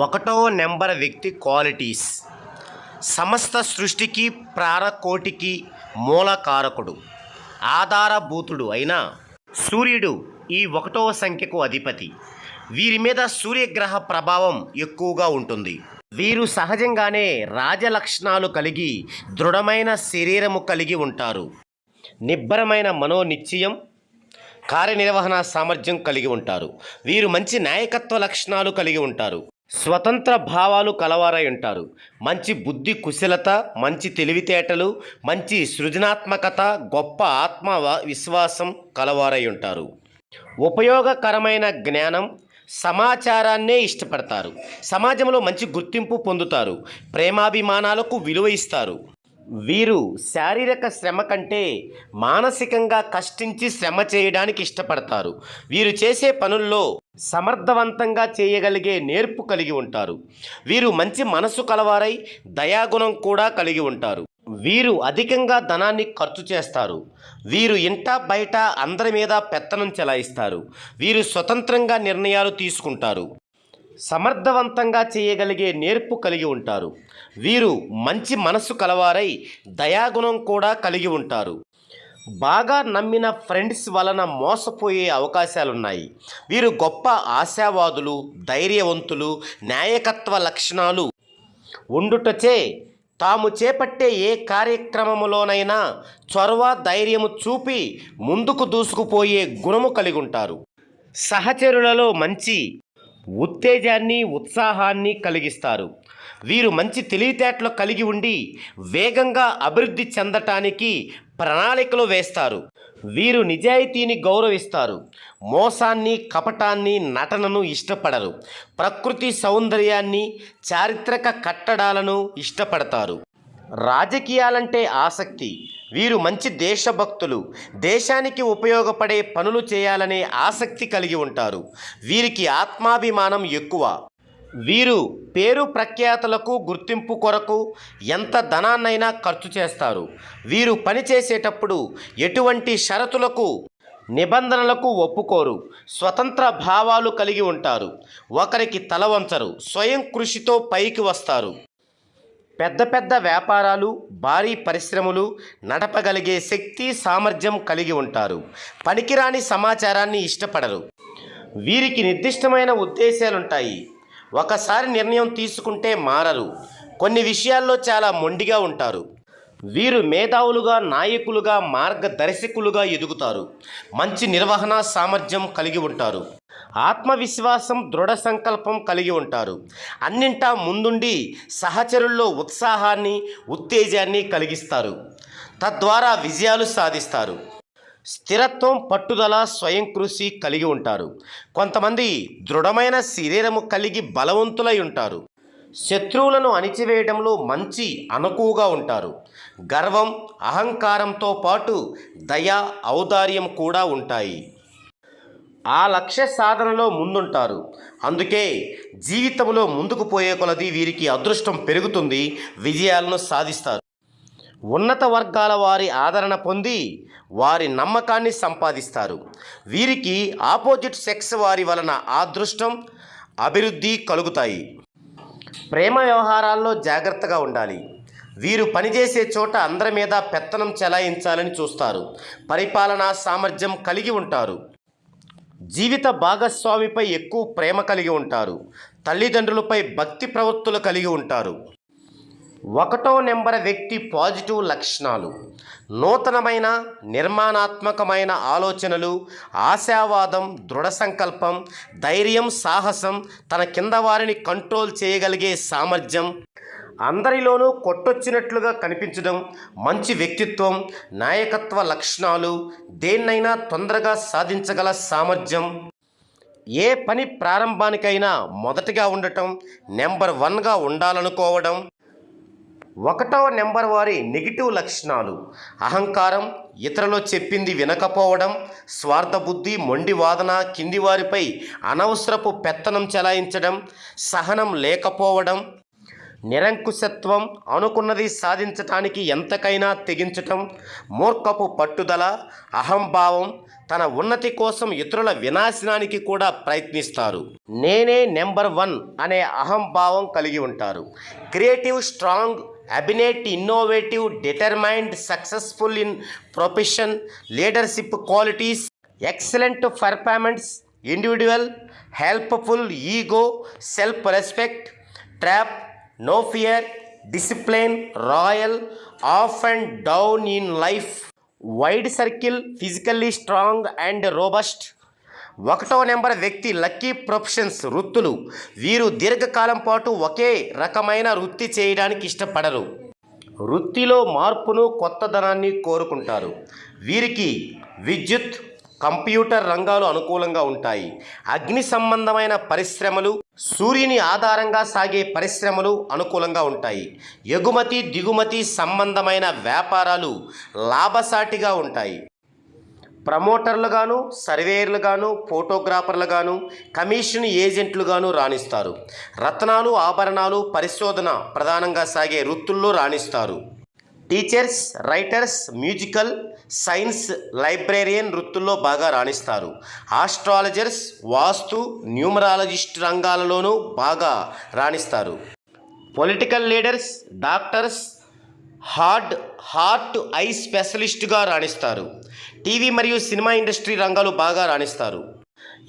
ఒకటో నెంబర్ వ్యక్తి క్వాలిటీస్. సమస్త సృష్టికి ప్రారకోటికి మూలకారకుడు ఆధారభూతుడు అయిన సూర్యుడు ఈ ఒకటవ సంఖ్యకు అధిపతి. వీరి మీద సూర్యగ్రహ ప్రభావం ఎక్కువగా ఉంటుంది. వీరు సహజంగానే రాజలక్షణాలు కలిగి దృఢమైన శరీరము కలిగి ఉంటారు. నిబ్బరమైన మనోనిశ్చయం కార్యనిర్వహణ సామర్థ్యం కలిగి ఉంటారు. వీరు మంచి నాయకత్వ లక్షణాలు కలిగి ఉంటారు. స్వతంత్ర భావాలు కలవారై ఉంటారు. మంచి బుద్ధి కుశలత మంచి తెలివితేటలు మంచి సృజనాత్మకత గొప్ప ఆత్మ విశ్వాసం కలవారై ఉంటారు. ఉపయోగకరమైన జ్ఞానం సమాచారాన్నే ఇష్టపడతారు. సమాజంలో మంచి గుర్తింపు పొందుతారు. ప్రేమాభిమానాలకు విలువ ఇస్తారు. వీరు శారీరక శ్రమ కంటే మానసికంగా కష్టించి శ్రమ చేయడానికి ఇష్టపడతారు. వీరు చేసే పనుల్లో సమర్థవంతంగా చేయగలిగే నేర్పు కలిగి ఉంటారు. వీరు మంచి మనసు కలవారై దయాగుణం కూడా కలిగి ఉంటారు. వీరు అధికంగా ధనాన్ని ఖర్చు చేస్తారు. వీరు ఇంట బయట అందరి మీద పెత్తనం చెలాయిస్తారు. వీరు స్వతంత్రంగా నిర్ణయాలు తీసుకుంటారు. సమర్థవంతంగా చేయగలిగే నేర్పు కలిగి ఉంటారు. వీరు మంచి మనస్సు కలవారై దయాగుణం కూడా కలిగి ఉంటారు. బాగా నమ్మిన ఫ్రెండ్స్ వలన మోసపోయే అవకాశాలున్నాయి. వీరు గొప్ప ఆశావాదులు ధైర్యవంతులు నాయకత్వ లక్షణాలు ఉండుటచే తాము చేపట్టే ఏ కార్యక్రమములోనైనా చొరవ ధైర్యము చూపి ముందుకు దూసుకుపోయే గుణము కలిగి ఉంటారు సహచరులలో మంచి ఉత్తేజాన్ని ఉత్సాహాన్ని కలిగిస్తారు. వీరు మంచి తెలివితేటలు కలిగి ఉండి వేగంగా అభివృద్ధి చెందటానికి ప్రణాళికలు వేస్తారు. వీరు నిజాయితీని గౌరవిస్తారు. మోసాన్ని కపటాన్ని నటనను ఇష్టపడరు. ప్రకృతి సౌందర్యాన్ని చారిత్రక కట్టడాలను ఇష్టపడతారు. రాజకీయాలంటే ఆసక్తి. వీరు మంచి దేశభక్తులు. దేశానికి ఉపయోగపడే పనులు చేయాలనే ఆసక్తి కలిగి ఉంటారు. వీరికి ఆత్మాభిమానం ఎక్కువ. వీరు పేరు ప్రఖ్యాతలకు గుర్తింపు కొరకు ఎంత ధనాన్నైనా ఖర్చు చేస్తారు. వీరు పనిచేసేటప్పుడు ఎటువంటి షరతులకు నిబంధనలకు ఒప్పుకోరు. స్వతంత్ర భావాలు కలిగి ఉంటారు. ఒకరికి తల వంచరు. స్వయం కృషితో పైకి వస్తారు. పెద్ద పెద్ద వ్యాపారాలు భారీ పరిశ్రమలు నడపగలిగే శక్తి సామర్థ్యం కలిగి ఉంటారు. పనికిరాని సమాచారాన్ని ఇష్టపడరు. వీరికి నిర్దిష్టమైన ఉద్దేశాలుంటాయి. ఒకసారి నిర్ణయం తీసుకుంటే మారరు. కొన్ని విషయాల్లో చాలా మొండిగా ఉంటారు. వీరు మేధావులుగా నాయకులుగా మార్గదర్శకులుగా ఎదుగుతారు. మంచి నిర్వహణ సామర్థ్యం కలిగి ఉంటారు. ఆత్మవిశ్వాసం దృఢ సంకల్పం కలిగి ఉంటారు. అన్నింటా ముందుండి సహచరుల్లో ఉత్సాహాన్ని ఉత్తేజాన్ని కలిగిస్తారు. తద్వారా విజయాలు సాధిస్తారు. స్థిరత్వం పట్టుదల స్వయం కృషి కలిగి ఉంటారు. కొంతమంది దృఢమైన శరీరము కలిగి బలవంతులై ఉంటారు. శత్రువులను అణిచివేయడంలో మంచి అనుకువగా ఉంటారు. గర్వం అహంకారంతో పాటు దయ ఔదార్యం కూడా ఉంటాయి. ఆ లక్ష్య సాధనలో ముందుంటారు. అందుకే జీవితంలో ముందుకు పోయే కొలది వీరికి అదృష్టం పెరుగుతుంది విజయాలను సాధిస్తారు. ఉన్నత వర్గాల వారి ఆదరణ పొంది వారి నమ్మకాన్ని సంపాదిస్తారు. వీరికి ఆపోజిట్ సెక్స్ వారి వలన అదృష్టం అభివృద్ధి కలుగుతాయి. ప్రేమ వ్యవహారాల్లో జాగ్రత్తగా ఉండాలి. వీరు పనిచేసే చోట అందరి మీద పెత్తనం చెలాయించాలని చూస్తారు. పరిపాలనా సామర్థ్యం కలిగి ఉంటారు. జీవిత భాగస్వామిపై ఎక్కువ ప్రేమ కలిగి ఉంటారు. తల్లిదండ్రులపై భక్తి ప్రవృత్తులు కలిగి ఉంటారు. ఒకటో నెంబర్ వ్యక్తి పాజిటివ్ లక్షణాలు నూతనమైన నిర్మాణాత్మకమైన ఆలోచనలు ఆశావాదం దృఢ సంకల్పం ధైర్యం సాహసం తన కింద వారిని కంట్రోల్ చేయగలిగే సామర్థ్యం. అందరిలోనూ కొట్టొచ్చినట్లుగా కనిపించడం మంచి వ్యక్తిత్వం నాయకత్వ లక్షణాలు దేన్నైనా తొందరగా సాధించగల సామర్థ్యం. ఏ పని ప్రారంభానికైనా మొదటిగా ఉండటం నెంబర్ వన్గా ఉండాలనుకోవడం. ఒకటవ నెంబర్ వారి నెగిటివ్ లక్షణాలు. అహంకారం ఇతరులు చెప్పింది వినకపోవడం స్వార్థబుద్ధి మొండి వాదన కింది వారిపై అనవసరపు పెత్తనం చెలాయించడం సహనం లేకపోవడం నిరంకుశత్వం అనుకున్నది సాధించటానికి ఎంతకైనా తెగించటం మూర్ఖపు పట్టుదల అహంభావం తన ఉన్నతి కోసం ఇతరుల వినాశనానికి కూడా ప్రయత్నిస్తారు. నేనే నెంబర్ వన్ అనే అహంభావం కలిగి ఉంటారు. Creative strong Abinate, innovative, determined, successful in profession, leadership qualities, excellent performance, individual, helpful, ego, self-respect, trap, no fear, discipline, royal, off and down in life, wide circle, physically strong and robust, ఒకటో number వ్యక్తి lucky professions వృత్తులు. వీరు దీర్ఘకాలం పాటు ఒకే రకమైన వృత్తి చేయడానికి ఇష్టపడరు. వృత్తిలో మార్పును కొత్తదనాన్ని కోరుకుంటారు. వీరికి విద్యుత్ కంప్యూటర్ రంగాలు అనుకూలంగా ఉంటాయి. అగ్ని సంబంధమైన పరిశ్రమలు సూర్యుని ఆధారంగా సాగే పరిశ్రమలు అనుకూలంగా ఉంటాయి. ఎగుమతి దిగుమతి సంబంధమైన వ్యాపారాలు లాభసాటిగా ఉంటాయి. ప్రమోటర్లుగాను సర్వేయర్లుగాను ఫోటోగ్రాఫర్లుగాను కమిషన్ ఏజెంట్లుగాను రాణిస్తారు. రత్నాలు ఆభరణాలు పరిశోధన ప్రధానంగా సాగే వృత్తుల్లో రాణిస్తారు. Teachers writers musical science librarian వృత్తుల్లో బాగా రాణిస్తారు. ఆస్ట్రాలజర్స్ వాస్తు న్యూమరాలజిస్ట్ రంగాలలోనూ బాగా రాణిస్తారు. Political leaders doctors hard heart eye స్పెషలిస్ట్గా రాణిస్తారు. టీవీ మరియు సినిమా ఇండస్ట్రీ రంగాలు బాగా రాణిస్తారు.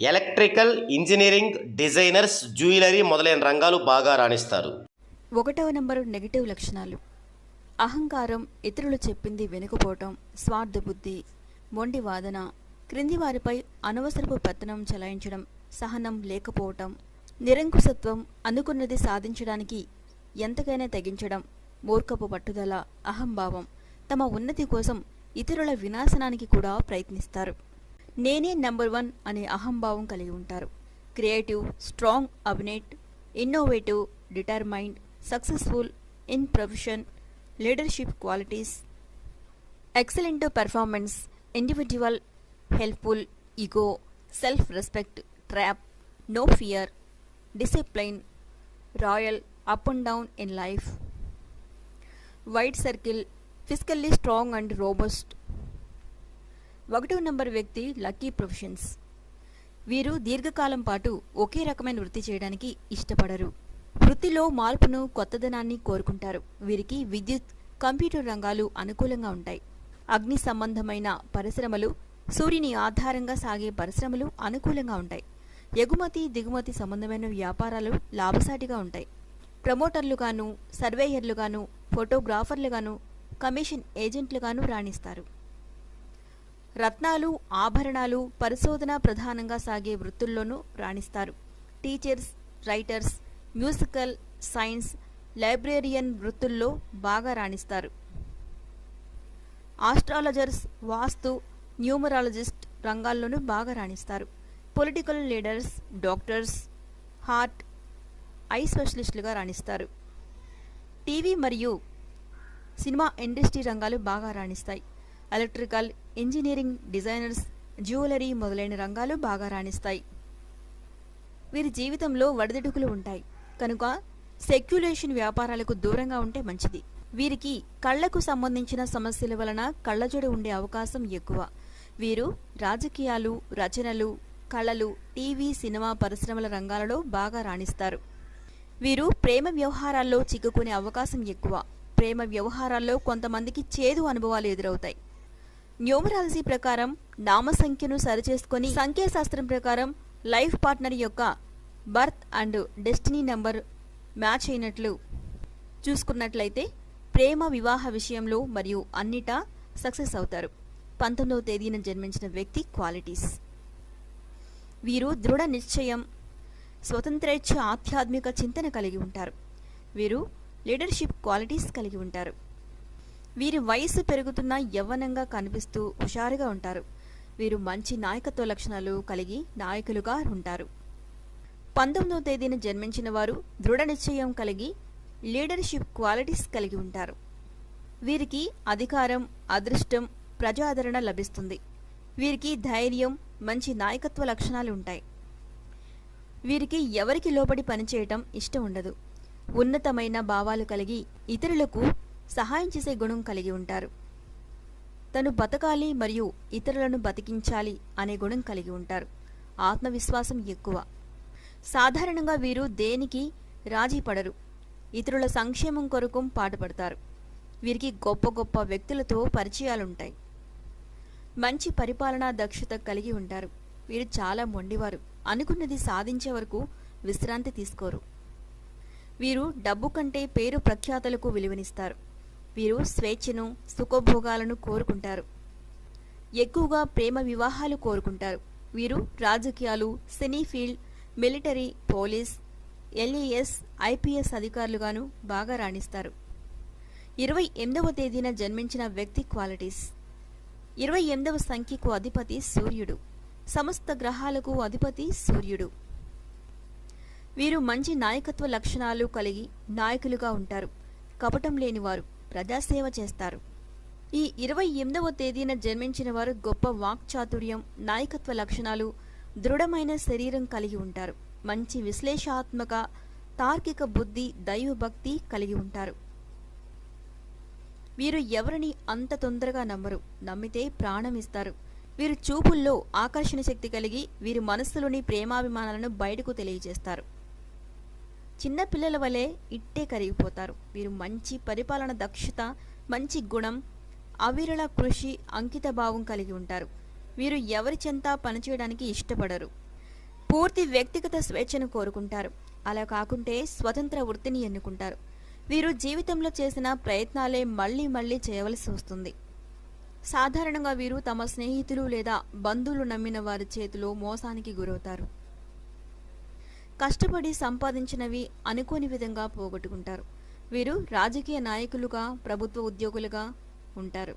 ఎలక్ట్రికల్ ఇంజనీరింగ్ డిజైనర్స్ జ్యువెలరీ మొదలైన రంగాలు బాగా రాణిస్తారు. ఒకటవ నంబరు నెగిటివ్ లక్షణాలు. అహంకారం ఇతరులు చెప్పింది వెనుకపోవటం స్వార్థ బుద్ధి మొండి వాదన క్రింది వారిపై అనవసరపు పెత్తనం చెలాయించడం సహనం లేకపోవటం నిరంకుశత్వం అనుకున్నది సాధించడానికి ఎంతకైనా తెగించడం మూర్ఖపు పట్టుదల అహంభావం తమ ఉన్నతి కోసం ఇతరుల వినాశనానికి కూడా ప్రయత్నిస్తారు. నేనే నెంబర్ వన్ అనే అహంభావం కలిగి ఉంటారు. Creative strong అబినేట్ innovative determined successful in profession leadership qualities excellent performance individual helpful ego self respect trap no fear discipline royal up and down in life. Wide circle physically strong and robust. ఒకటో number వ్యక్తి lucky professions. వీరు దీర్ఘకాలం పాటు ఒకే రకమైన వృత్తి చేయడానికి ఇష్టపడరు. వృత్తిలో మార్పును కొత్తదనాన్ని కోరుకుంటారు. వీరికి విద్యుత్ కంప్యూటర్ రంగాలు అనుకూలంగా ఉంటాయి. అగ్ని సంబంధమైన పరిశ్రమలు సూర్యుని ఆధారంగా సాగే పరిశ్రమలు అనుకూలంగా ఉంటాయి. ఎగుమతి దిగుమతి సంబంధమైన వ్యాపారాలు లాభసాటిగా ఉంటాయి. ప్రమోటర్లుగాను సర్వేయర్లుగాను ఫోటోగ్రాఫర్లుగాను కమిషన్ ఏజెంట్లుగాను రాణిస్తారు. రత్నాలు ఆభరణాలు పరిశోధన ప్రధానంగా సాగే వృత్తుల్లోనూ రాణిస్తారు. Teachers writers musical science librarian వృత్తుల్లో బాగా రాణిస్తారు. ఆస్ట్రాలజర్స్ వాస్తు న్యూమరాలజిస్ట్ రంగాల్లోనూ బాగా రాణిస్తారు. Political leaders doctors heart eye స్పెషలిస్టులుగా రాణిస్తారు. టీవీ మరియు సినిమా ఇండస్ట్రీ రంగాలు బాగా రాణిస్తాయి. ఎలక్ట్రికల్ ఇంజనీరింగ్ డిజైనర్స్ జ్యువెలరీ మొదలైన రంగాలు బాగా రాణిస్తాయి. వీరి జీవితంలో వడదిడుకులు ఉంటాయి. కనుక సెక్యులేషన్ వ్యాపారాలకు దూరంగా ఉంటే మంచిది. వీరికి కళ్ళకు సంబంధించిన సమస్యల వలన కళ్ళజోడు ఉండే అవకాశం ఎక్కువ. వీరు రాజకీయాలు రచనలు కళలు టీవీ సినిమా పరిశ్రమల రంగాలలో బాగా రాణిస్తారు. వీరు ప్రేమ వ్యవహారాల్లో చిక్కుకునే అవకాశం ఎక్కువ. ప్రేమ వ్యవహారాల్లో కొంతమందికి చేదు అనుభవాలు ఎదురవుతాయి. న్యూమరాలజీ ప్రకారం నామ సంఖ్యను సరిచేసుకొని సంఖ్యాశాస్త్రం ప్రకారం లైఫ్ పార్ట్నర్ యొక్క birth and destiny number match అయినట్లు చూసుకున్నట్లయితే ప్రేమ వివాహ విషయంలో మరియు అన్నిటా సక్సెస్ అవుతారు. పంతొమ్మిదవ తేదీన జన్మించిన వ్యక్తి క్వాలిటీస్. వీరు దృఢ నిశ్చయం స్వతంత్రేచ్ఛ ఆధ్యాత్మిక చింతన కలిగి ఉంటారు. వీరు లీడర్షిప్ క్వాలిటీస్ కలిగి ఉంటారు. వీరి వయసు పెరుగుతున్న యవ్వనంగా కనిపిస్తూ హుషారుగా ఉంటారు. వీరు మంచి నాయకత్వ లక్షణాలు కలిగి నాయకులుగా ఉంటారు. పంతొమ్మిదవ తేదీన జన్మించిన వారు దృఢ నిశ్చయం కలిగి లీడర్షిప్ క్వాలిటీస్ కలిగి ఉంటారు. వీరికి అధికారం అదృష్టం ప్రజాదరణ లభిస్తుంది. వీరికి ధైర్యం మంచి నాయకత్వ లక్షణాలు ఉంటాయి. వీరికి ఎవరికి లోబడి పనిచేయటం ఇష్టం ఉండదు. ఉన్నతమైన భావాలు కలిగి ఇతరులకు సహాయం చేసే గుణం కలిగి ఉంటారు. తను బతకాలి మరియు ఇతరులను బతికించాలి అనే గుణం కలిగి ఉంటారు. ఆత్మవిశ్వాసం ఎక్కువ. సాధారణంగా వీరు దేనికి రాజీ పడరు. ఇతరుల సంక్షేమం కొరకు పాటుపడతారు. వీరికి గొప్ప గొప్ప వ్యక్తులతో పరిచయాలుంటాయి. మంచి పరిపాలనా దక్షత కలిగి ఉంటారు. వీరు చాలా మొండివారు. అనుకున్నది సాధించే వరకు విశ్రాంతి తీసుకోరు. వీరు డబ్బు కంటే పేరు ప్రఖ్యాతలకు విలువనిస్తారు. వీరు స్వేచ్ఛను సుఖభోగాలను కోరుకుంటారు. ఎక్కువగా ప్రేమ వివాహాలు కోరుకుంటారు. వీరు రాజకీయాలు cine field military police IAS IPS అధికారులుగాను బాగా రాణిస్తారు. ఇరవై ఎనిమిదవ తేదీన జన్మించిన వ్యక్తి క్వాలిటీస్. ఇరవై ఎనిమిదవ సంఖ్యకు అధిపతి సూర్యుడు. సమస్త గ్రహాలకు అధిపతి సూర్యుడు. వీరు మంచి నాయకత్వ లక్షణాలు కలిగి నాయకులుగా ఉంటారు. కపటం లేనివారు ప్రజాసేవ చేస్తారు. ఈ ఇరవై ఎనిమిదవ తేదీన జన్మించిన వారు గొప్ప వాక్చాతుర్యం నాయకత్వ లక్షణాలు దృఢమైన శరీరం కలిగి ఉంటారు. మంచి విశ్లేషాత్మక తార్కిక బుద్ధి దైవభక్తి కలిగి ఉంటారు. వీరు ఎవరిని అంత తొందరగా నమ్మరు. నమ్మితే ప్రాణం ఇస్తారు. వీరు చూపుల్లో ఆకర్షణ శక్తి కలిగి వీరి మనస్సులోని ప్రేమాభిమానాలను బయటకు తెలియజేస్తారు. చిన్న పిల్లల వలె ఇట్టే కరిగిపోతారు. వీరు మంచి పరిపాలన దక్షత మంచి గుణం అవిరళ కృషి అంకిత భావం కలిగి ఉంటారు. వీరు ఎవరి చెంత పనిచేయడానికి ఇష్టపడరు. పూర్తి వ్యక్తిగత స్వేచ్ఛను కోరుకుంటారు. అలా కాకుంటే స్వతంత్ర వృత్తిని ఎన్నుకుంటారు. వీరు జీవితంలో చేసిన ప్రయత్నాలే మళ్ళీ మళ్ళీ చేయవలసి వస్తుంది. సాధారణంగా వీరు తమ స్నేహితులు లేదా బంధువులు నమ్మిన వారి చేతిలో మోసానికి గురవుతారు. కష్టపడి సంపాదించినవి అనుకోని విధంగా పోగొట్టుకుంటారు. వీరు రాజకీయ నాయకులుగా ప్రభుత్వ ఉద్యోగులుగా ఉంటారు.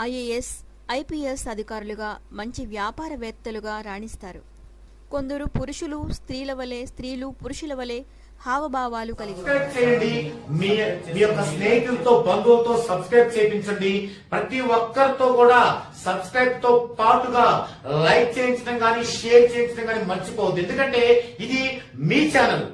ఐఏఎస్ ఐపీఎస్ అధికారులుగా మంచి వ్యాపారవేత్తలుగా రాణిస్తారు. కొందరు పురుషులు స్త్రీల వలె స్త్రీలు పురుషుల వలె హావభావాలు కలిగి చేయండి. మీ మీ యొక్క స్నేహితులతో బంధువులతో సబ్స్క్రైబ్ చేయించండి. ప్రతి ఒక్కరితో కూడా సబ్స్క్రైబ్తో పాటుగా లైక్ చేయించడం కానీ షేర్ చేయించడం కానీ మర్చిపోవద్దు. ఎందుకంటే ఇది మీ ఛానల్